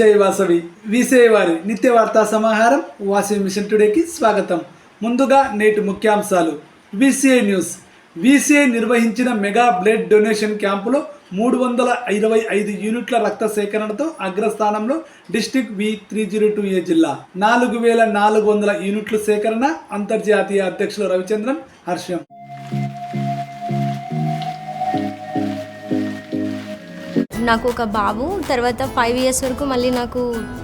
జై వాసవి. వీసేవారి నిత్య వార్తా సమాహారం వాసవి మిషన్ టుడేకి స్వాగతం. ముందుగా నేటి ముఖ్యాంశాలు. VCI news. వీసీఐ నిర్వహించిన మెగా బ్లడ్ డొనేషన్ క్యాంపులో మూడు వందల ఇరవై ఐదు యూనిట్ల రక్త సేకరణతో అగ్రస్థానంలో district V three zero two A జిల్లా. నాలుగు వేల నాలుగు వందల యూనిట్ల సేకరణ అంతర్జాతీయ అధ్యక్షులు రవిచంద్రన్ హర్షం. నాకు ఒక బాబు తర్వాత ఫైవ్ ఇయర్స్ వరకు మళ్ళీ నాకు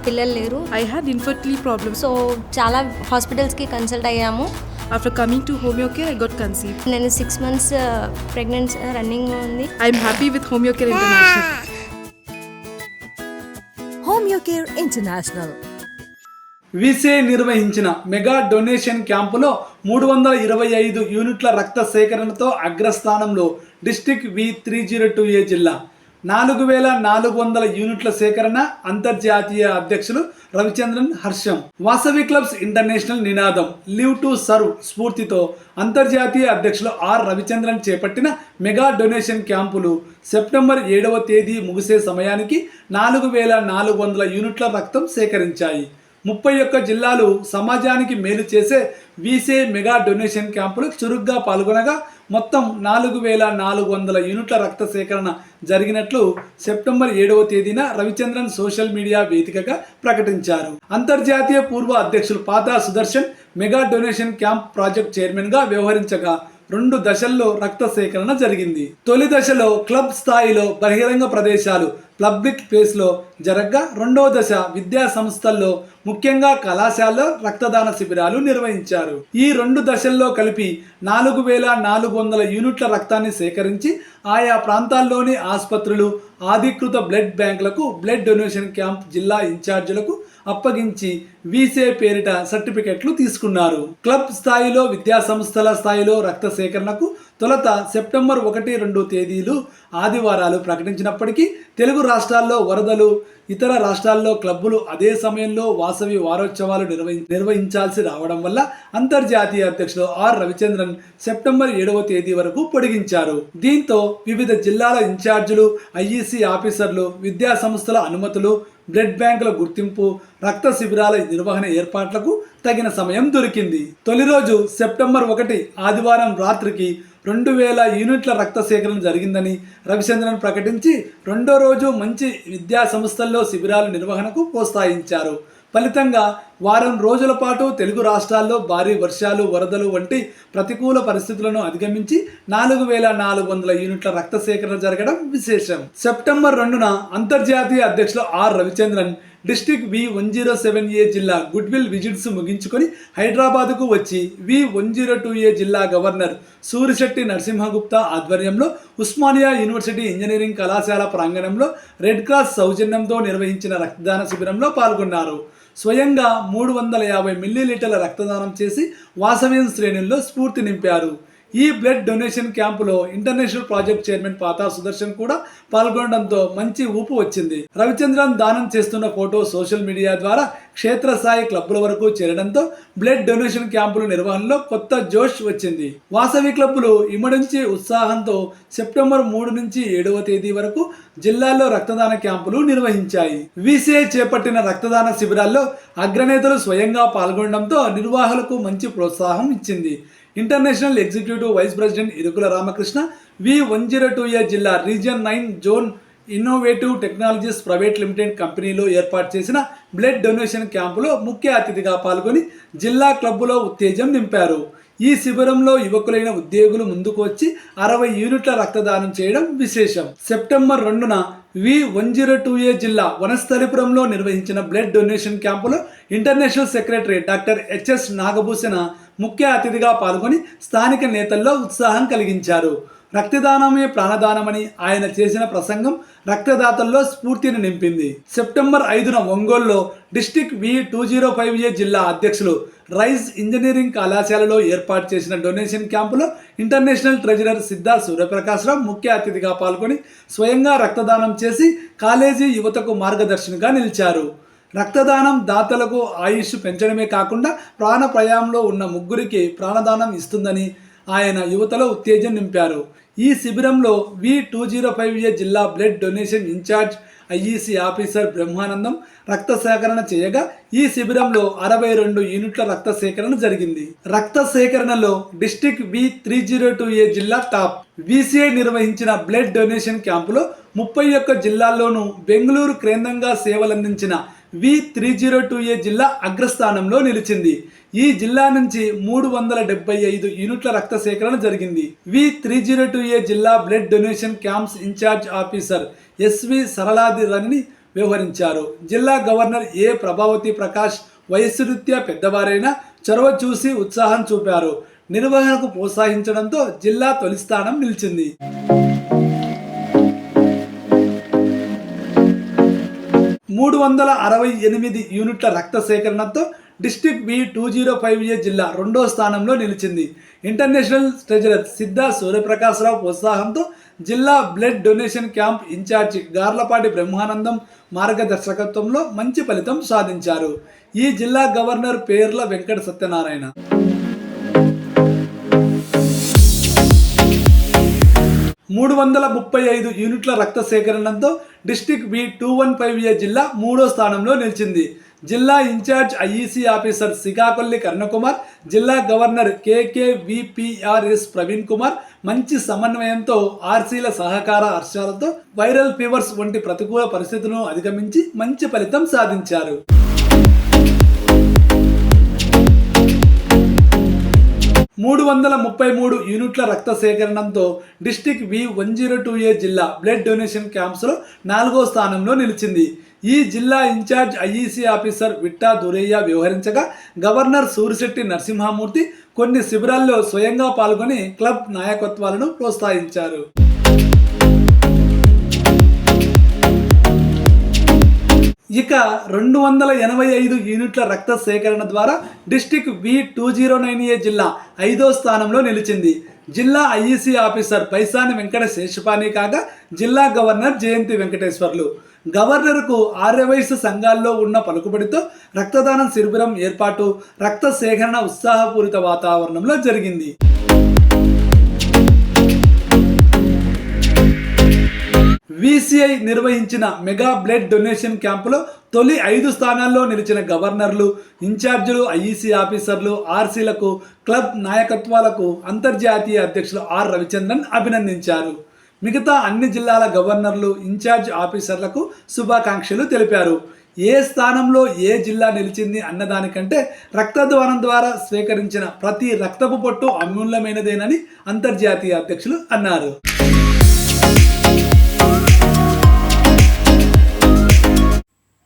పిల్లలు లేరు I had infertility problems. So చాలా హాస్పిటల్స్కి కన్సల్ట్ అయ్యాము After coming to Homeocare, I got conceived. నేను సిక్స్ మంత్స్ ప్రెగ్నెంట్ రన్నింగ్ ఉంది I'm happy with Homeocare International. Homeocare International. విసే నిర్వహించిన మెగా డొనేషన్ క్యాంపులో మూడు వందల ఇరవై ఐదు యూనిట్ల రక్త సేకరణతో అగ్రస్థానంలో district V three zero two A జిల్లా నాలుగు వేల నాలుగు వందల యూనిట్ల సేకరణ అంతర్జాతీయ అధ్యక్షులు రవిచంద్రన్ హర్షం. వాసవి క్లబ్స్ ఇంటర్నేషనల్ నినాదం లివ్ టు సర్వ్ స్ఫూర్తితో అంతర్జాతీయ అధ్యక్షులు ఆర్ రవిచంద్రన్ చేపట్టిన మెగా డొనేషన్ క్యాంపులు సెప్టెంబర్ ఏడవ తేదీ ముగిసే సమయానికి నాలుగు వేల నాలుగు వందల యూనిట్ల రక్తం సేకరించాయి. ముప్పై ఒక్క జిల్లాలు సమాజానికి మేలు చేసే వీసే మెగా డొనేషన్ క్యాంపులు చురుగ్గా పాల్గొనగా మొత్తం నాలుగు వేల నాలుగు వందల యూనిట్ల రక్త సేకరణ జరిగినట్లు సెప్టెంబర్ ఏడవ తేదీన రవిచంద్రన్ సోషల్ మీడియా వేదికగా ప్రకటించారు. అంతర్జాతీయ పూర్వ అధ్యక్షులు Patha Sudarshan mega donation camp project చైర్మన్గా వ్యవహరించగా రెండు దశల్లో రక్త సేకరణ జరిగింది. తొలి దశలో క్లబ్ స్థాయిలో బహిరంగ ప్రదేశాలు పబ్లిక్ ప్లేస్లో జరగ్గా. రెండో దశ విద్యా సంస్థల్లో ముఖ్యంగా కళాశాలలో రక్తదాన శిబిరాలు నిర్వహించారు. ఈ రెండు దశల్లో కలిపి నాలుగు వేల నాలుగు వందల యూనిట్ల రక్తాన్ని సేకరించి ఆయా ప్రాంతాల్లోని ఆసుపత్రులు ఆధీకృత బ్లడ్ బ్యాంకులకు బ్లడ్ డొనేషన్ క్యాంప్ జిల్లా ఇన్ఛార్జీలకు అప్పగించి వీసే పేరిట సర్టిఫికెట్లు తీసుకున్నారు. క్లబ్ స్థాయిలో విద్యా సంస్థల స్థాయిలో రక్త సేకరణకు తొలుత సెప్టెంబర్ ఒకటి రెండు తేదీలు ఆదివారాలు ప్రకటించినప్పటికీ తెలుగు రాష్ట్రాల్లో వరదలు ఇతర రాష్ట్రాల్లో క్లబ్బులు అదే సమయంలో వాసవి వారోత్సవాలు నిర్వహి నిర్వహించాల్సి రావడం వల్ల అంతర్జాతీయ అధ్యక్షులు ఆర్ రవిచంద్రన్ సెప్టెంబర్ ఏడవ తేదీ వరకు పొడిగించారు. దీంతో వివిధ జిల్లాల ఇన్ఛార్జీలు ఐఈసీ ఆఫీసర్లు విద్యా సంస్థల అనుమతులు బ్లడ్ బ్యాంకుల గుర్తింపు రక్త శిబిరాల నిర్వహణ ఏర్పాట్లకు తగిన సమయం దొరికింది. తొలి రోజు సెప్టెంబర్ ఒకటి ఆదివారం రాత్రికి రెండు వేల యూనిట్ల రక్త సేకరణ జరిగిందని రవిచంద్రన్ ప్రకటించి రెండో రోజు మంచి విద్యా సంస్థల్లో శిబిరాల నిర్వహణకు ప్రోత్సహించారు. ఫలితంగా వారం రోజుల పాటు తెలుగు రాష్ట్రాల్లో భారీ వర్షాలు వరదలు వంటి ప్రతికూల పరిస్థితులను అధిగమించి నాలుగు వేల నాలుగు వందల యూనిట్ల రక్త సేకరణ జరగడం విశేషం. సెప్టెంబర్ రెండున అంతర్జాతీయ అధ్యక్షులు R Ravichandran district V one zero seven A జిల్లా గుడ్విల్ విజిట్స్ ముగించుకొని హైదరాబాద్కు వచ్చి V one zero two A జిల్లా గవర్నర్ సూరిశెట్టి నరసింహగుప్తా ఆధ్వర్యంలో ఉస్మానియా యూనివర్సిటీ ఇంజనీరింగ్ కళాశాల ప్రాంగణంలో రెడ్ క్రాస్ సౌజన్యంతో నిర్వహించిన రక్తదాన శిబిరంలో పాల్గొన్నారు. స్వయంగా మూడు వందల యాభై మిల్లీలీటర్ల రక్తదానం చేసి వాసవ్యం శ్రేణుల్లో స్ఫూర్తి నింపారు. ఈ బ్లడ్ డొనేషన్ క్యాంపులో international project chairman Patha Sudarshan కూడా పాల్గొనడంతో మంచి ఊపు వచ్చింది. రవిచంద్రన్ దానం చేస్తున్న ఫోటో సోషల్ మీడియా ద్వారా క్షేత్రస్థాయి క్లబ్బుల వరకు చేరడంతో బ్లడ్ డొనేషన్ క్యాంపుల నిర్వహణలో కొత్త జోష్ వచ్చింది. వాసవి క్లబ్బులు ఇమ్మడించి ఉత్సాహంతో సెప్టెంబర్ మూడు నుంచి ఏడవ తేదీ వరకు జిల్లాల్లో రక్తదాన క్యాంపులు నిర్వహించాయి. వీసీఐ చేపట్టిన రక్తదాన శిబిరాల్లో అగ్రనేతలు స్వయంగా పాల్గొనడంతో నిర్వాహకులకు మంచి ప్రోత్సాహం ఇచ్చింది. International executive vice president Irukula Ramakrishna V one zero two A జిల్లా region nine zone innovative technologies private limited కంపెనీలో ఏర్పాటు చేసిన బ్లడ్ డొనేషన్ క్యాంపులో ముఖ్య అతిథిగా పాల్గొని జిల్లా క్లబ్బులో ఉత్తేజం నింపారు. ఈ శిబిరంలో యువకులైన ఉద్యోగులు ముందుకు వచ్చి అరవై యూనిట్ల రక్తదానం చేయడం విశేషం. సెప్టెంబర్ రెండున V one zero two A జిల్లా వనస్థలిపురంలో నిర్వహించిన బ్లడ్ డొనేషన్ క్యాంపులో international secretary doctor HS Nagabhushana ముఖ్య అతిథిగా పాల్గొని స్థానిక నేతల్లో ఉత్సాహం కలిగించారు. రక్తదానమే ప్రాణదానమని ఆయన చేసిన ప్రసంగం రక్తదాతల్లో స్ఫూర్తిని నింపింది. సెప్టెంబర్ ఐదున ఒంగోలులో district V two zero five A జిల్లా అధ్యక్షులు రైస్ ఇంజనీరింగ్ కళాశాలలో ఏర్పాటు చేసిన డొనేషన్ క్యాంపులో ఇంటర్నేషనల్ ట్రెజరర్ సిద్ధా సూర్యప్రకాశ్రావు ముఖ్య అతిథిగా పాల్గొని స్వయంగా రక్తదానం చేసి కాలేజీ యువతకు మార్గదర్శనగా నిలిచారు. రక్తదానం దాతలకు ఆయుష్ పెంచడమే కాకుండా ప్రాణ ప్రయాణంలో ఉన్న ముగ్గురికి ప్రాణదానం ఇస్తుందని ఆయన యువతలో ఉత్తేజం నింపారు. ఈ శిబిరంలో V two zero five A జిల్లా blood donation incharge IEC officer Brahmanandam రక్త సేకరణ చేయగా ఈ శిబిరంలో అరవై రెండు యూనిట్ల రక్త సేకరణ జరిగింది. రక్త సేకరణలో district V three zero two A జిల్లా టాప్. విసిఐ నిర్వహించిన బ్లడ్ డొనేషన్ క్యాంపులో ముప్పై ఒక్క జిల్లాల్లోనూ బెంగళూరు కేంద్రంగా సేవలందించిన V three zero two A జిల్లా అగ్రస్థానంలో నిలిచింది. ఈ జిల్లా నుంచి మూడు వందల డెబ్బై ఐదు యూనిట్ల రక్త సేకరణ జరిగింది. V three zero two A జిల్లా blood donation camps incharge officer SV సరళాది రని వ్యవహరించారు. జిల్లా గవర్నర్ ఏ ప్రభావతి ప్రకాష్ వయస్సు రీత్యా పెద్దవారైనా చొరవ చూసి ఉత్సాహం చూపారు. నిర్వహణకు ప్రోత్సహించడంతో జిల్లా తొలి స్థానం నిలిచింది. మూడు వందల అరవై ఎనిమిది యూనిట్ల రక్త సేకరణతో district B two zero five A జిల్లా రెండో స్థానంలో నిలిచింది. ఇంటర్నేషనల్ ట్రెజరర్ సిద్ధ సూర్యప్రకాశ్రావు ప్రోత్సాహంతో జిల్లా blood donation camp incharge Garlapati Brahmanandam మార్గదర్శకత్వంలో మంచి ఫలితం సాధించారు. ఈ జిల్లా గవర్నర్ పేర్ల వెంకట సత్యనారాయణ. మూడు వందల ముప్పై ఐదు యూనిట్ల రక్త సేకరణతో district B two one five A జిల్లా మూడో స్థానంలో నిలిచింది. జిల్లా incharge IEC officer Sikakolli Karnakumar జిల్లా governor KK VPRS Praveen Kumar మంచి సమన్వయంతో ఆర్సీల సహకార హర్షాలతో వైరల్ ఫీవర్స్ వంటి ప్రతికూల పరిస్థితులను అధిగమించి మంచి ఫలితం సాధించారు. మూడు వందల ముప్పై మూడు యూనిట్ల రక్త సేకరణంతో district V one zero two A జిల్లా బ్లడ్ డొనేషన్ క్యాంప్స్లో నాలుగో స్థానంలో నిలిచింది. ఈ జిల్లా in-charge IEC officer Vitta Durayya వ్యవహరించగా governor Surisetti Narasimhamurthy కొన్ని శిబిరాల్లో స్వయంగా పాల్గొని క్లబ్ నాయకత్వాలను ప్రోత్సహించారు. ఇక రెండు వందల ఎనభై ఐదు యూనిట్ల రక్త సేకరణ ద్వారా district V two zero nine A జిల్లా ఐదో స్థానంలో నిలిచింది. జిల్లా ఐఈసీ ఆఫీసర్ పైసాని వెంకట శేషపాణి కాగా జిల్లా గవర్నర్ జయంతి వెంకటేశ్వర్లు. గవర్నర్కు ఆర్యవయస్సు సంఘాల్లో ఉన్న పలుకుబడితో రక్తదానం శిబిరం ఏర్పాటు రక్త సేకరణ ఉత్సాహపూరిత వాతావరణంలో జరిగింది. విసిఐ నిర్వహించిన మెగా బ్లడ్ డొనేషన్ క్యాంపులో తొలి ఐదు స్థానాల్లో నిలిచిన గవర్నర్లు ఇన్ఛార్జీలు ఐఈసీ ఆఫీసర్లు ఆర్సీలకు క్లబ్ నాయకత్వాలకు అంతర్జాతీయ అధ్యక్షులు ఆర్ రవిచంద్రన్ అభినందించారు. మిగతా అన్ని జిల్లాల గవర్నర్లు ఇన్ఛార్జ్ ఆఫీసర్లకు శుభాకాంక్షలు తెలిపారు. ఏ స్థానంలో ఏ జిల్లా నిలిచింది అన్నదానికంటే రక్తద్వారం ద్వారా స్వీకరించిన ప్రతి రక్తపు పొట్టు అమూల్యమైనదేనని అంతర్జాతీయ అధ్యక్షులు అన్నారు.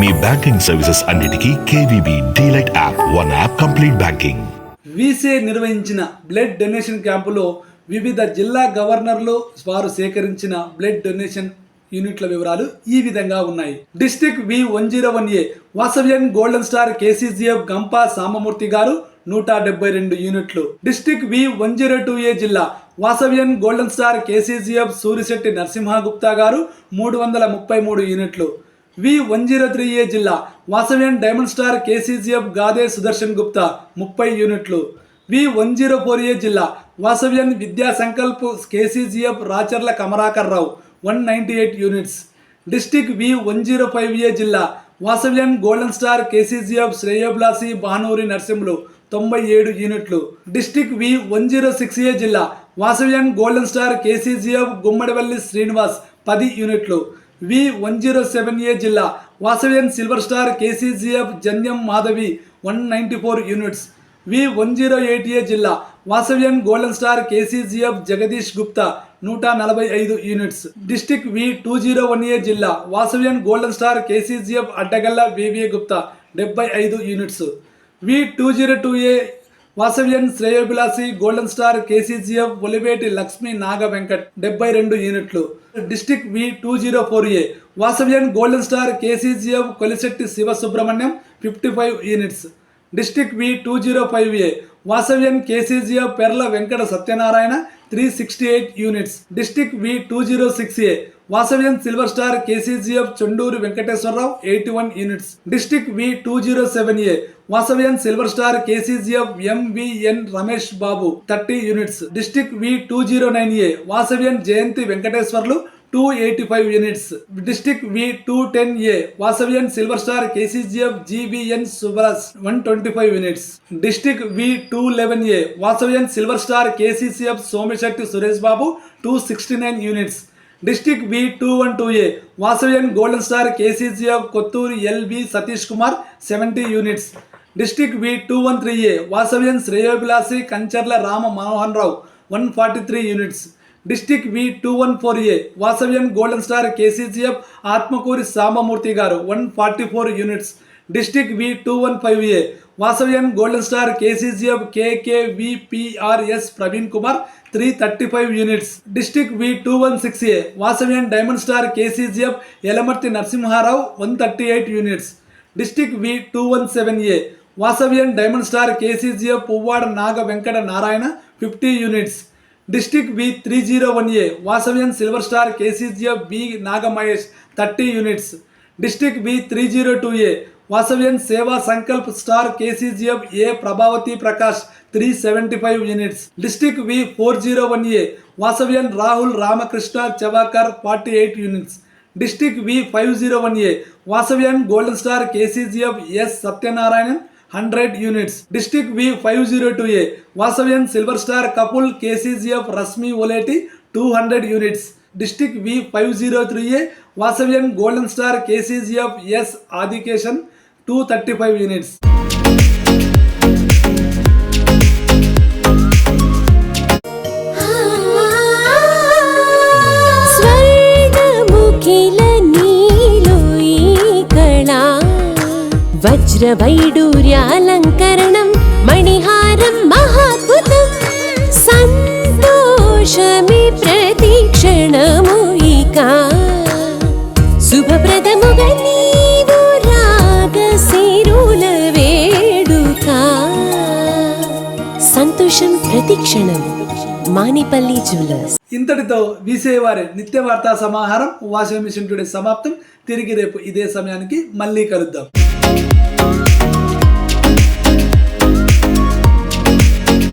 మీ బ్యాంకింగ్ సర్వీసెస్ అన్నిటికీ KVB DLite app one app complete banking. వీసే నిర్వహించిన బ్లడ్ డొనేషన్ క్యాంపులో వివిధ జిల్లా గవర్నర్లు వారు సేకరించిన బ్లడ్ డొనేషన్ యూనిట్ల వివరాలు ఈ విధంగా ఉన్నాయి. District V one zero one A Vasavyan golden star KCGF Gampa Samamurthy garu నూట డెబ్బై రెండు యూనిట్లు. District V one zero two A జిల్లా Vasavyan golden star KCGF Surisetti Narasimhagupta garu మూడు వందల ముప్పై మూడు యూనిట్లు. V one zero three A జిల్లా Vasavyan diamond star KCGF Gade Sudarshan Gupta ముప్పై యూనిట్లు. V one zero four A జిల్లా Vasavyan Vidya Sankalp KCGF Racharla Kamarakar Rao one ninety eight units. District V one zero five A జిల్లా వాసవ్యన్ golden star KCGF శ్రేయోబ్లాసి భానూరి నర్సింహులు తొంభై ఏడు యూనిట్లు. District V one zero six A జిల్లా Vasavyan golden star KCGF Gummadivalli Srinivas పది యూనిట్లు. V one zero seven A జిల్లా Vasavyan silver star KCGF Janyam Madhavi one ninety four units. V one zero eight A జిల్లా Vasavyan golden star KCGF Jagadish Gupta నూట నలభై ఐదు units. District V two zero one A జిల్లా Vasavyan golden star KCGF Addagalla VVA Gupta డెబ్బై ఐదు units. V two zero two A Vasavyan Shreyobhilasi golden star KCGF Oliveti Lakshmi Naga Venkat డెబ్బై రెండు యూనిట్లు. District V two zero four A. Vasavyan golden star KCGF Kolisetti Shiva Subrahmanyam fifty five units. District V two zero five A. Vasavyan KCGF Perla Venkata Satyanarayana three sixty eight units. District V two zero six A. Vasavyam silver star KCGF Chenduru Venkateswararao eighty one units. District V two zero seven A Vasavyam silver star KCGF MVN Ramesh Babu thirty units. District V two zero nine A Vasavyam Jayanti Venkateswarlu two eighty five units. District V two ten A Vasavyan silver star KCGF GBN Subras one twenty five units. District V two eleven A Vasavyan silver star KCCF Somisetti Suresh Babu two sixty nine units. District V two one two A. Vasavyan golden star KCGF Kotturu LB Satish Kumar seventy units. District V two one three A. Vasavyan Shreyobhilasi Kancharla Rama Manohan Rao one forty three units. District V two one four A. Vasavyan golden star KCGF Atmakuri Sambamurthy garu one forty four units. District V two one five A. Vasavyan golden star KCGF KKVPRS Praveen Kumar three thirty five units. District V two one six A Vasavyan diamond star KCGF Yalamarti Narasimharao one thirty eight units. District V two one seven A Vasavyan diamond star KCGF Puvvada Naga Venkata Narayana fifty units. District V three zero one A Vasavyan silver star KCGF B Nagamahesh thirty units. District V three zero two A Vasavyan Seva Sankalp star KCGF A Prabhavati Prakash three seventy five units district V four zero one A Vasavyan Rahul Ramakrishna Chavakar forty eight units district V five zero one A Vasavyan golden star KCGF S Satyanarayanan hundred units district V five zero two A Vasavyan silver star couple KCGF Rashmi Oleti two hundred units two thirty five units వజ్రవైడూర్యాలంకరణం మణిహారం మహాద్భుతం. సంతోషమి ప్రతిక్షణము Manipalli jewellers ఇంతటితో విసేవారి నిత్య వార్తా సమాహారం washing machine today సమాప్తం. తిరిగి రేపు ఇదే సమయానికి మళ్ళీ కలుద్దాం.